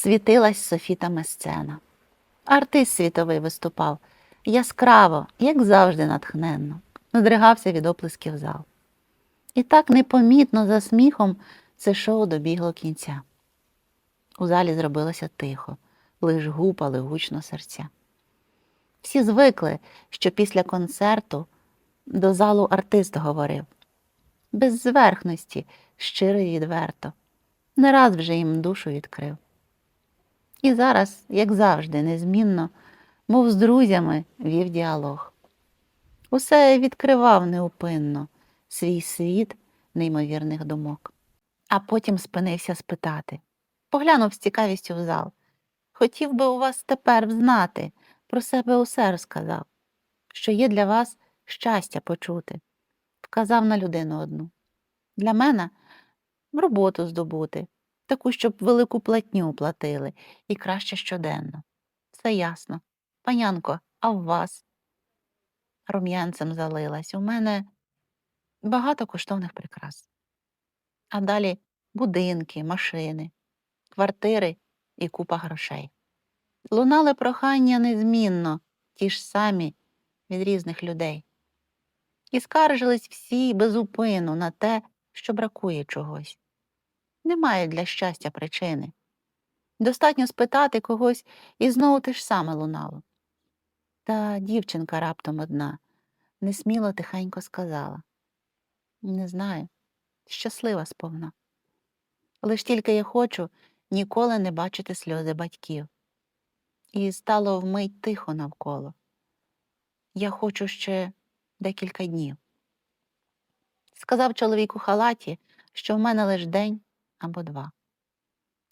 світилась софітами сцена. Артист світовий виступав яскраво, як завжди, натхненно, надригався від оплесків зал. І так непомітно за сміхом це шоу добігло кінця. У залі зробилося тихо, лиш гупали гучно серця. Всі звикли, що після концерту до залу артист говорив без зверхності, щиро і відверто, не раз вже їм душу відкрив. І зараз, як завжди, незмінно, мов з друзями, вів діалог. Усе відкривав неупинно свій світ неймовірних думок. А потім спинився спитати. Поглянув з цікавістю в зал. Хотів би у вас тепер взнати, про себе усе розказав, що є для вас щастя почути. Вказав на людину одну. Для мене роботу здобути, таку, щоб велику платню платили, і краще щоденно. Все ясно. Панянко, а в вас? Рум'янцем залилась. У мене багато коштовних прикрас. А далі будинки, машини, квартири і купа грошей. Лунали прохання незмінно, ті ж самі від різних людей. І скаржились всі безупину на те, що бракує чогось. Немає для щастя причини. Достатньо спитати когось, і знову те ж саме лунало. Та дівчинка раптом одна несміло тихенько сказала Не знаю, щаслива сповна. Лиш тільки я хочу ніколи не бачити сльози батьків. І стало вмить тихо навколо. Я хочу ще декілька днів. Сказав чоловік у халаті, що в мене лиш день або два.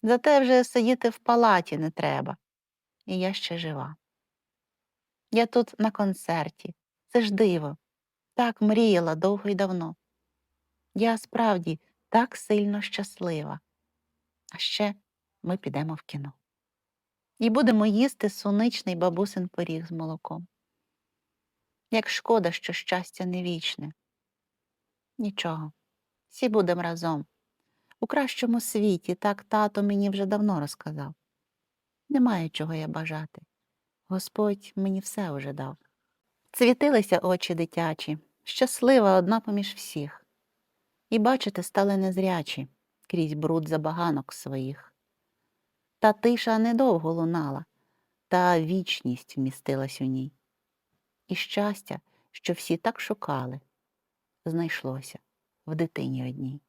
Зате вже сидіти в палаті не треба, і я ще жива. Я тут на концерті, це ж диво, так мріяла довго й давно. Я справді так сильно щаслива. А ще ми підемо в кіно. І будемо їсти соничний бабусин пиріг з молоком. Як шкода, що щастя не вічне. Нічого, всі будемо разом. У кращому світі, так тато мені вже давно розказав. Немає чого я бажати. Господь мені все уже дав. Цвітилися очі дитячі, щаслива одна поміж всіх. І бачити стали незрячі крізь бруд забаганок своїх. Та тиша недовго лунала, та вічність вмістилась у ній. І щастя, що всі так шукали, знайшлося в дитині одній.